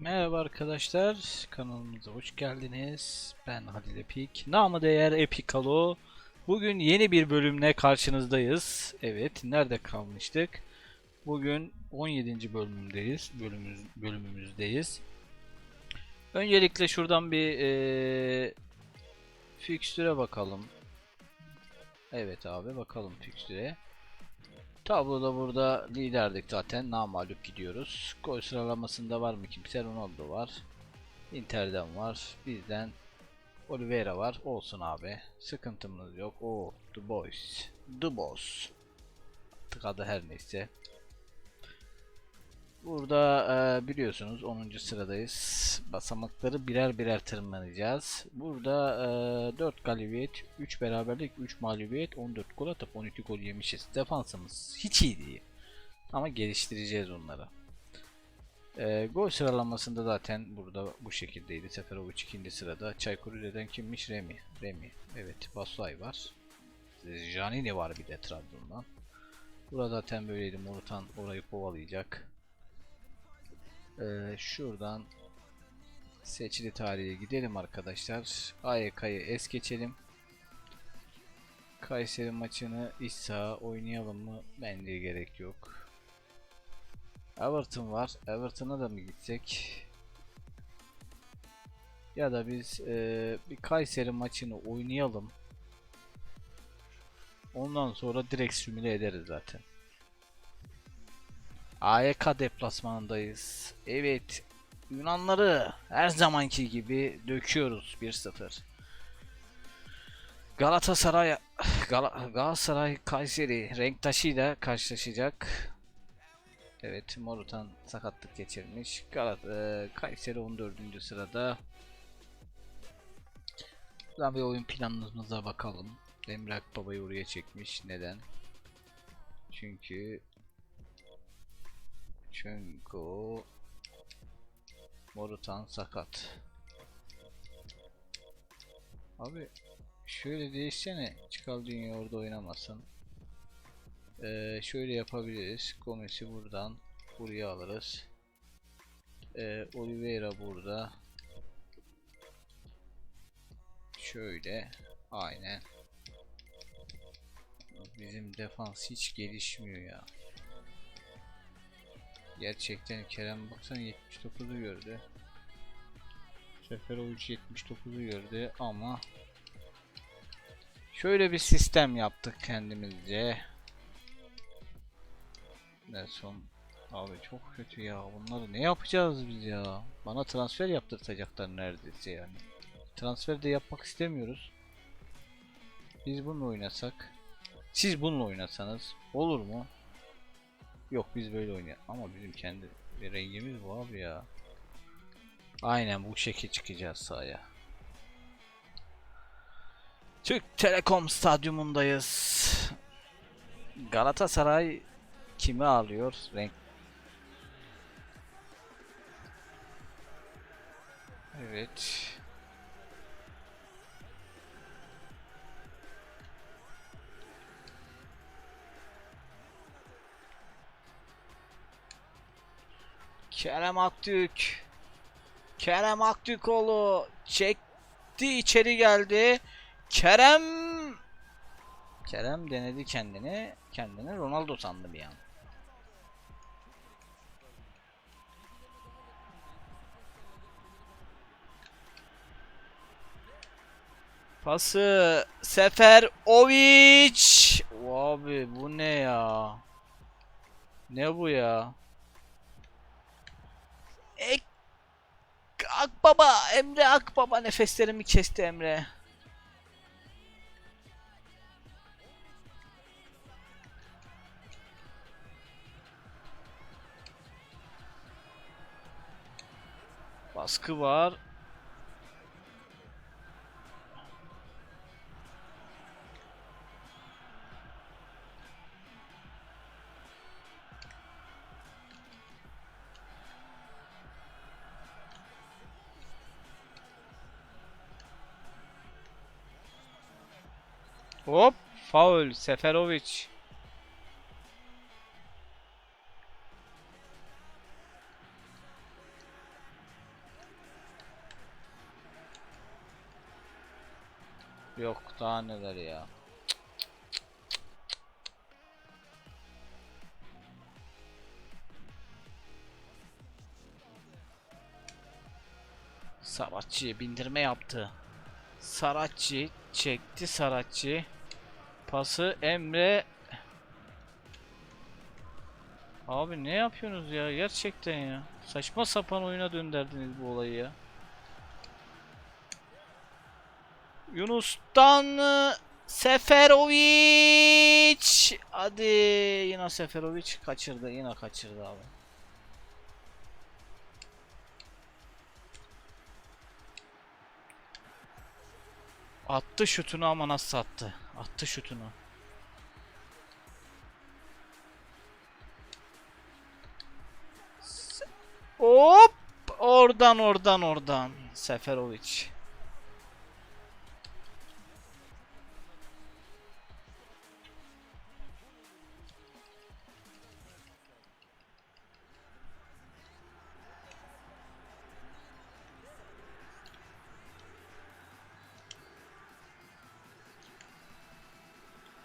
Merhaba arkadaşlar, kanalımıza hoş geldiniz. Ben Halil Epik, namı değer Epikalo. Bugün yeni bir bölümle karşınızdayız. Evet, nerede kalmıştık? Bugün 17. bölümündeyiz, bölümümüz, bölümümüzdeyiz. Öncelikle şuradan bir eee fikstüre bakalım. Evet abi, bakalım fikstüre. Tabloda burada liderdik zaten. Namalup gidiyoruz. Gol sıralamasında var mı kimse? Ronaldo var. Inter'den var. Bizden Oliveira var. Olsun abi. Sıkıntımız yok. O The Boys. The Boss. Artık adı her neyse. Burada e, biliyorsunuz 10. sıradayız. Basamakları birer birer tırmanacağız. Burada e, 4 galibiyet, 3 beraberlik, 3 mağlubiyet, 14 gol atıp 12 gol yemişiz. Defansımız hiç iyi değil. Ama geliştireceğiz onları. E, gol sıralamasında zaten burada bu şekildeydi. Seferovic ikinci sırada. Çaykur Rize'den kimmiş? Remi. Remi. Evet. Basuay var. Janini var bir de Trabzon'dan. Burada zaten böyleydi. Morutan orayı kovalayacak. Ee, şuradan seçili tarihe gidelim arkadaşlar. AYK'yı es geçelim. Kayseri maçını iç saha oynayalım mı? Bence gerek yok. Everton var. Everton'a da mı gitsek? Ya da biz eee, bir Kayseri maçını oynayalım. Ondan sonra direkt simüle ederiz zaten. AYK deplasmanındayız. Evet. Yunanları her zamanki gibi döküyoruz 1-0. Galatasaray Gal- Galatasaray Kayseri renktaşıyla karşılaşacak. Evet Morutan sakatlık geçirmiş. Galat e, Kayseri 14. sırada. Buradan bir oyun planımıza bakalım. Emre Akbaba'yı oraya çekmiş. Neden? Çünkü çünkü Morutan sakat. Abi şöyle değişsene. Çıkal dünya orada oynamasın. Ee, şöyle yapabiliriz. Gomez'i buradan buraya alırız. Ee, Oliveira burada. Şöyle. Aynen. Bizim defans hiç gelişmiyor ya. Gerçekten Kerem baksana 79'u gördü. Seferovic 79'u gördü ama şöyle bir sistem yaptık kendimizce. Nelson abi çok kötü ya. Bunları ne yapacağız biz ya? Bana transfer yaptırtacaklar neredeyse yani. Transfer de yapmak istemiyoruz. Biz bununla oynasak. Siz bununla oynasanız olur mu? Yok biz böyle oynayalım. Ama bizim kendi rengimiz bu abi ya. Aynen bu şekil çıkacağız sahaya. Türk Telekom Stadyumundayız. Galatasaray kimi alıyor? Renk. Evet. Kerem Aktürk. Kerem Aktürkoğlu çekti içeri geldi. Kerem Kerem denedi kendini. Kendini Ronaldo sandı bir an. Pası Seferovic. Abi bu ne ya? Ne bu ya? Akbaba Emre Akbaba nefeslerimi kesti Emre. Baskı var. Faul Seferovic. Yok daha neler ya. Saratçı bindirme yaptı. Saratçı çekti Saratçı. Pası Emre. Abi ne yapıyorsunuz ya gerçekten ya. Saçma sapan oyuna döndürdünüz bu olayı ya. Yunus'tan e, Seferovic. Hadi yine Seferovic kaçırdı. Yine kaçırdı abi. Attı şutunu ama nasıl attı? Attı şutunu. Hop! Oradan oradan oradan. Seferovic.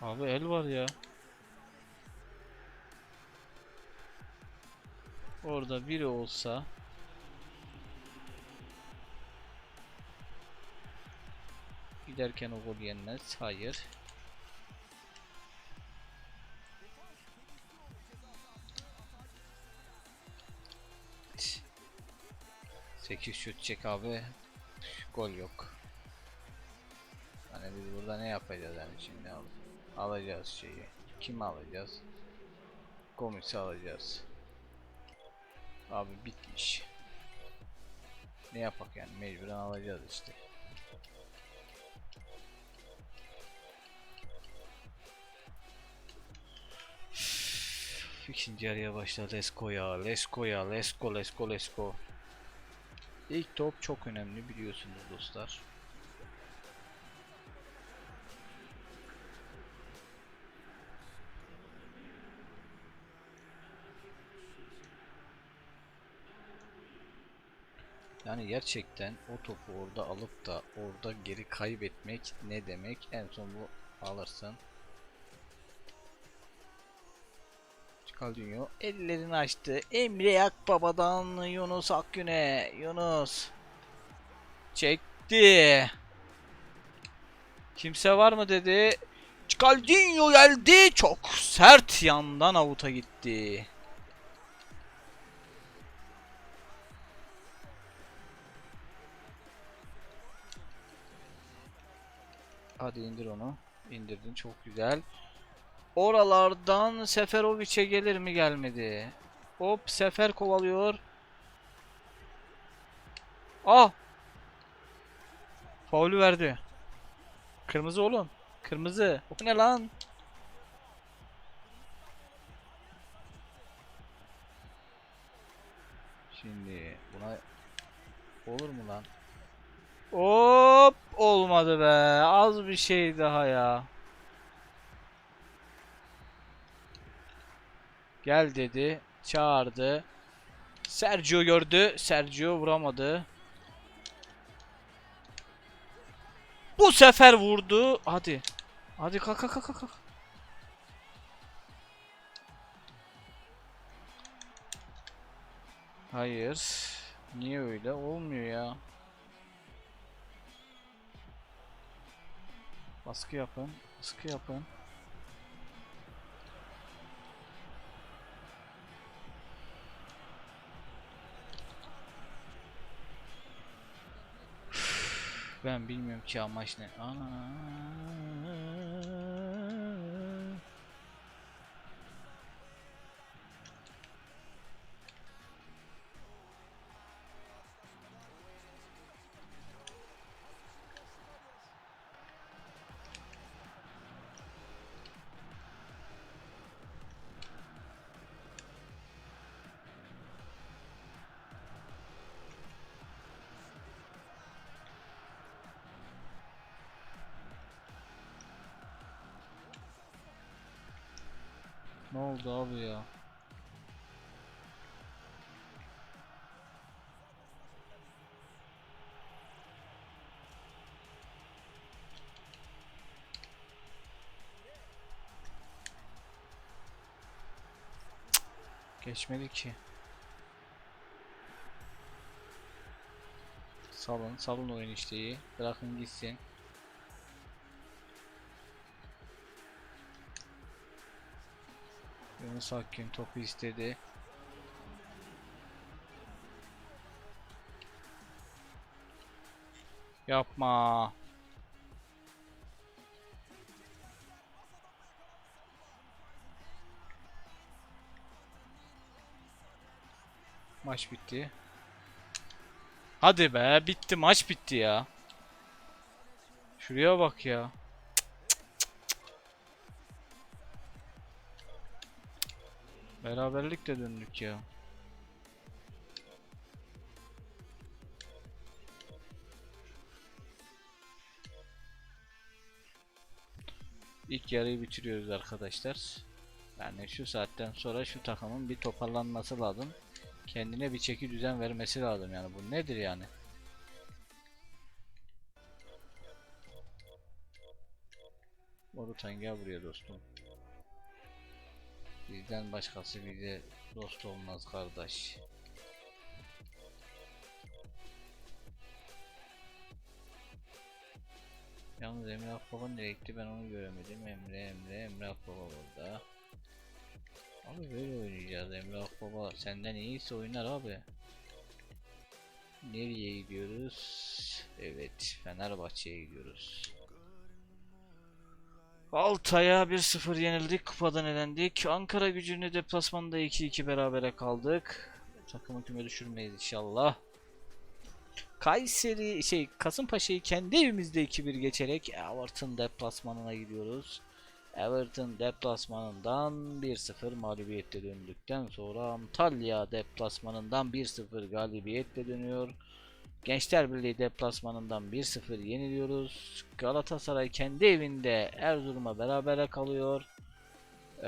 Abi el var ya. Orada biri olsa giderken o gol yenmez. Hayır. Sekiz şut çek abi. Gol yok. Hani biz burada ne yapacağız yani şimdi al alacağız şeyi. Kim alacağız? Gomis'i alacağız. Abi bitmiş. Ne yapak yani mecburen alacağız işte. İkinci yarıya başladı Lesko ya. Lesko ya. Lesko Lesko Lesko. İlk top çok önemli biliyorsunuz dostlar. Yani gerçekten o topu orada alıp da orada geri kaybetmek ne demek? En son bu alırsın. Caldinho ellerini açtı. Emre Akbaba'dan Yunus Akgün'e. Yunus. Çekti. Kimse var mı dedi. Caldinho geldi. Çok sert yandan avuta gitti. Hadi indir onu. İndirdin çok güzel. Oralardan Seferovic'e gelir mi gelmedi. Hop Sefer kovalıyor. Ah! Faulü verdi. Kırmızı oğlum. Kırmızı. O ne lan? Şimdi buna olur mu lan? Hop olmadı be. Az bir şey daha ya. Gel dedi. Çağırdı. Sergio gördü. Sergio vuramadı. Bu sefer vurdu. Hadi. Hadi kalk kalk kalk kalk. Hayır. Niye öyle? Olmuyor ya. Baskı yapın. Baskı yapın. Ben bilmiyorum ki amaç ne. Ana. öldü abi ya. Geçmedi ki. Salın, salın oyun işte. Bırakın gitsin. Yunus Akgün topu istedi. Yapma. Maç bitti. Hadi be bitti maç bitti ya. Şuraya bak ya. Beraberlikle döndük ya. İlk yarıyı bitiriyoruz arkadaşlar. Yani şu saatten sonra şu takımın bir toparlanması lazım. Kendine bir çeki düzen vermesi lazım yani. Bu nedir yani? Morutan gel buraya dostum. Bizden başkası bize dost olmaz kardeş. Yalnız Emre Akbaba nereye gitti ben onu göremedim. Emre Emre Emre Akbaba burada. Abi böyle oynayacağız Emre Akbaba senden iyiyse oynar abi. Nereye gidiyoruz? Evet Fenerbahçe'ye gidiyoruz. Altay'a 1-0 yenildik. Kupadan elendik. Ankara gücünü deplasmanda 2-2 berabere kaldık. Takımı küme düşürmeyiz inşallah. Kayseri şey Kasımpaşa'yı kendi evimizde 2-1 geçerek Everton deplasmanına gidiyoruz. Everton deplasmanından 1-0 mağlubiyetle döndükten sonra Antalya deplasmanından 1-0 galibiyetle dönüyor. Gençler Birliği deplasmanından 1-0 yeniliyoruz. Galatasaray kendi evinde Erzurum'a berabere kalıyor. Ee,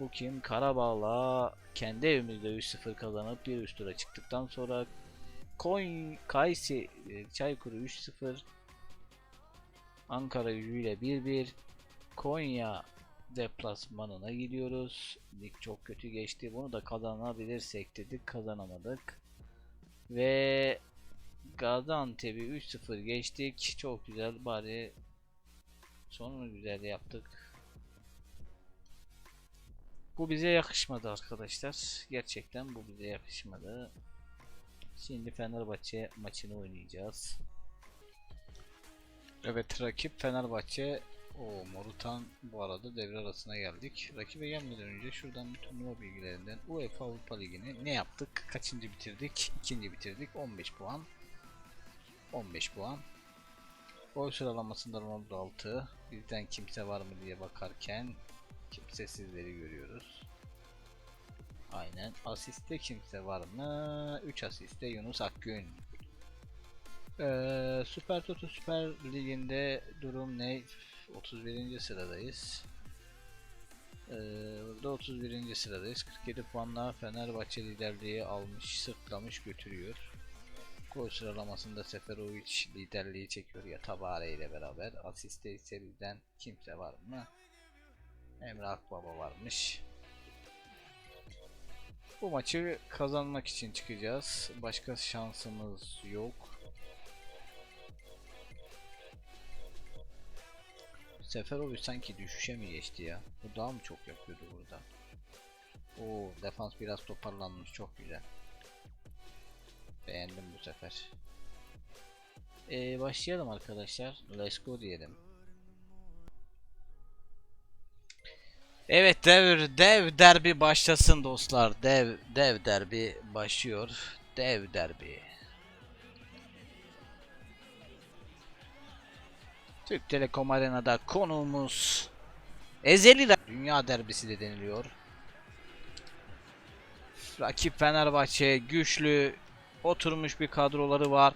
bu kim? Karabağ'la kendi evimizde 3-0 kazanıp bir üst tura çıktıktan sonra Konya Kaysi e, Çaykur 3-0 Ankara gücüyle 1-1 Konya deplasmanına gidiyoruz. Lig çok kötü geçti. Bunu da kazanabilirsek dedik. Kazanamadık. Ve Gaziantep'i 3-0 geçtik. Çok güzel. Bari sonunu güzel yaptık. Bu bize yakışmadı arkadaşlar. Gerçekten bu bize yakışmadı. Şimdi Fenerbahçe maçını oynayacağız. Evet rakip Fenerbahçe. O Morutan bu arada devre arasına geldik. Rakibe gelmeden önce şuradan bir turnuva bilgilerinden UEFA Avrupa Ligi'ni ne yaptık? Kaçıncı bitirdik? İkinci bitirdik. 15 puan. 15 puan. Gol sıralamasında Ronaldo 6. Bizden kimse var mı diye bakarken kimsesizleri görüyoruz. Aynen. Asiste kimse var mı? 3 asiste Yunus Akgün. Ee, Süper Toto Süper Ligi'nde durum ne? 31. sıradayız. Ee, burada 31. sıradayız. 47 puanla Fenerbahçe liderliği almış, sırtlamış götürüyor. Gol sıralamasında Seferovic liderliği çekiyor ya Tabare ile beraber. Asiste ise bizden kimse var mı? Emre Akbaba varmış. Bu maçı kazanmak için çıkacağız. Başka şansımız yok. Seferovic sanki düşüşe mi geçti ya? Bu daha mı çok yapıyordu burada? Oo, defans biraz toparlanmış. Çok güzel. Beğendim bu sefer. Ee, başlayalım arkadaşlar. Let's go diyelim. Evet dev dev derbi başlasın dostlar. Dev dev derbi başlıyor. Dev derbi. Türk Telekom Arena'da konuğumuz Ezeli Ra- Dünya derbisi de deniliyor. Rakip Fenerbahçe güçlü oturmuş bir kadroları var.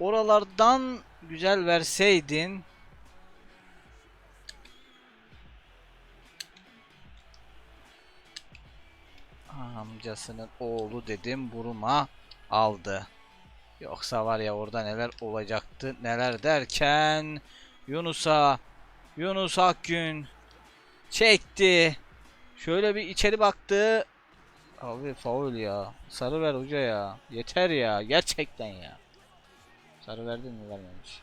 Oralardan güzel verseydin amcasının oğlu dedim buruma aldı. Yoksa var ya orada neler olacaktı neler derken Yunus'a Yunus Akgün çekti. Şöyle bir içeri baktı. Abi faul ya. Sarı ver hoca ya. Yeter ya. Gerçekten ya. Sarı verdin mi vermemiş.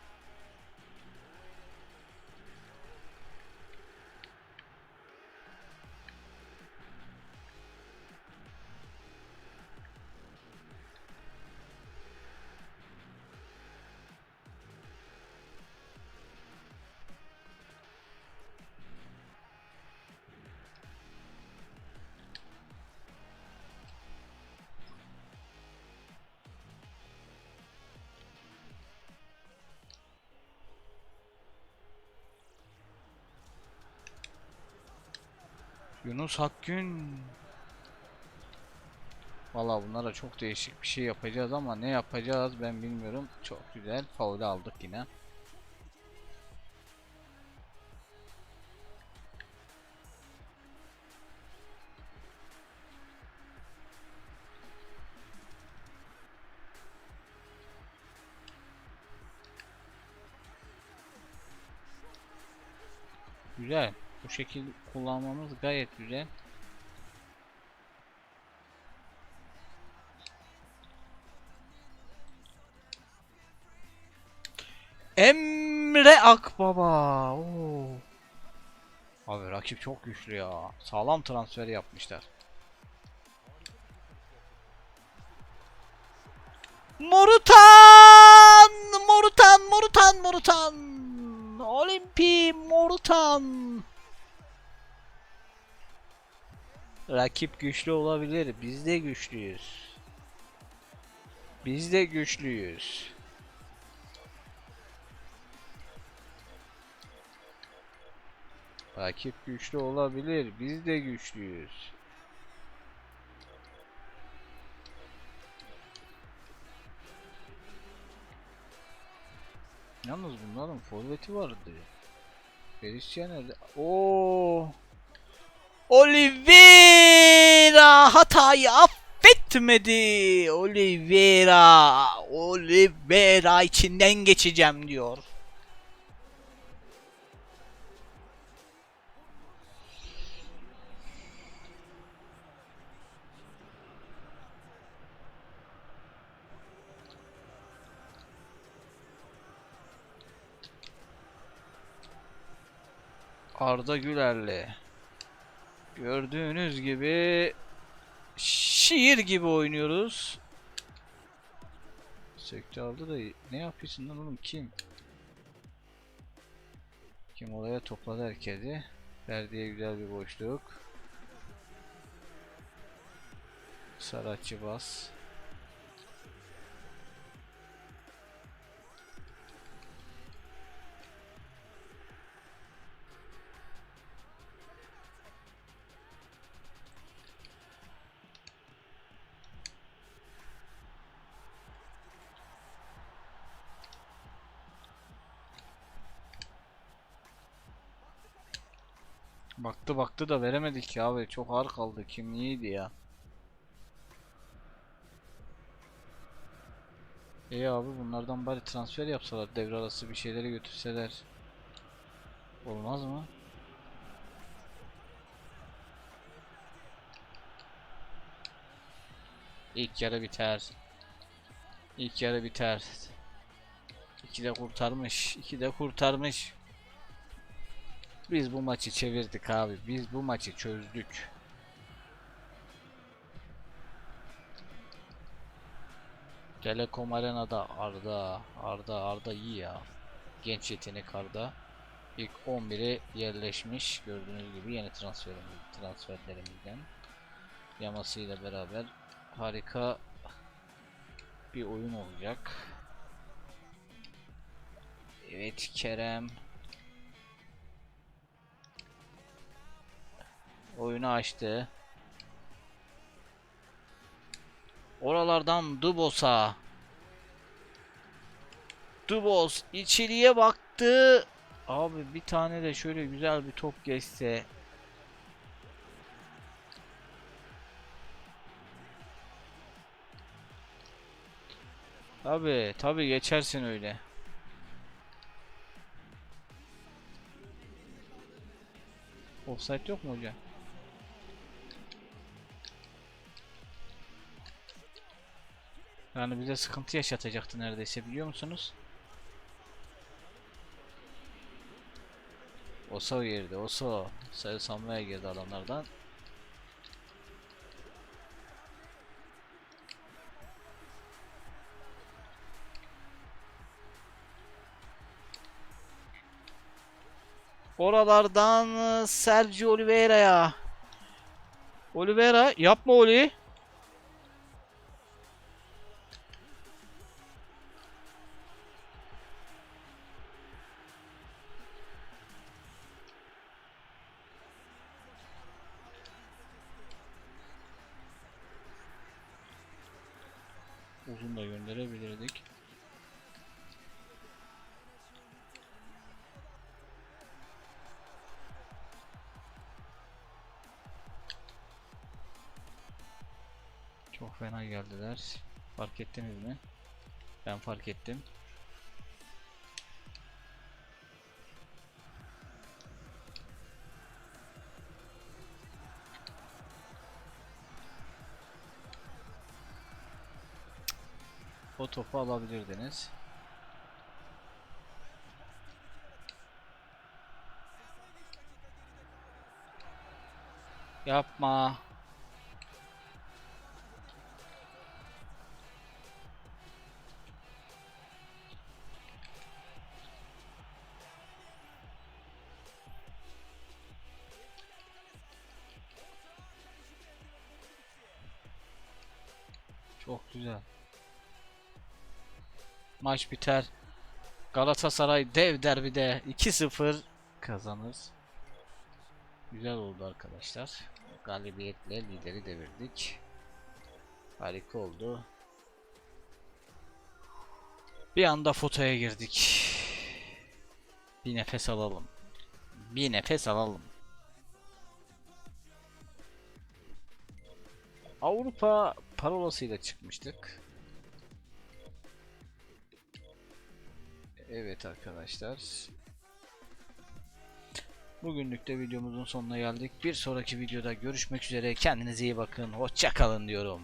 Yunus Akgün. Valla bunlara çok değişik bir şey yapacağız ama ne yapacağız ben bilmiyorum. Çok güzel. Faul aldık yine. Güzel. Bu şekil kullanmamız gayet güzel. Emre Akbaba. Oo. Abi rakip çok güçlü ya. Sağlam transfer yapmışlar. Morutan! Morutan, Morutan, Morutan! Olimpi Morutan! Rakip güçlü olabilir. Biz de güçlüyüz. Biz de güçlüyüz. Rakip güçlü olabilir. Biz de güçlüyüz. Yalnız bunların forveti vardı. Nerede? Oo. Oliveira hatayı affetmedi. Oliveira, Oliveira içinden geçeceğim diyor. Arda Güler'le gördüğünüz gibi şiir gibi oynuyoruz. Söktü aldı da ne yapıyorsun lan oğlum kim? Kim olaya topladı herkesi. Ferdi'ye güzel bir boşluk. Saratçı bas. Baktı baktı da veremedik ya abi. Çok ağır kaldı. Kim iyiydi ya. İyi abi bunlardan bari transfer yapsalar devre arası bir şeyleri götürseler. Olmaz mı? İlk yarı biter. İlk yarı biter. İki de kurtarmış. iki de kurtarmış. Biz bu maçı çevirdik abi. Biz bu maçı çözdük. Telekom Arena'da Arda, Arda, Arda iyi ya. Genç yetenek Arda. İlk 11'e yerleşmiş. Gördüğünüz gibi yeni transferimiz, transferlerimizden. Yamasıyla beraber harika bir oyun olacak. Evet Kerem. Oyunu açtı. Oralardan Dubos'a. Dubos içeriye baktı. Abi bir tane de şöyle güzel bir top geçse. Abi tabi geçersin öyle. Offside yok mu hocam? Yani bize sıkıntı yaşatacaktı neredeyse biliyor musunuz? Oso girdi, Oso. Sayı salmaya girdi adamlardan. Oralardan Sergio Oliveira'ya. Oliveira yapma Oli. Geldiler. Fark ettiniz mi? Ben fark ettim. O topu alabilirdiniz. Yapma. Maç biter. Galatasaray dev derbide 2-0 kazanır. Güzel oldu arkadaşlar. Galibiyetle lideri devirdik. Harika oldu. Bir anda fotoya girdik. Bir nefes alalım. Bir nefes alalım. Avrupa parolasıyla çıkmıştık. Evet arkadaşlar. Bugünlük de videomuzun sonuna geldik. Bir sonraki videoda görüşmek üzere. Kendinize iyi bakın. Hoşça kalın diyorum.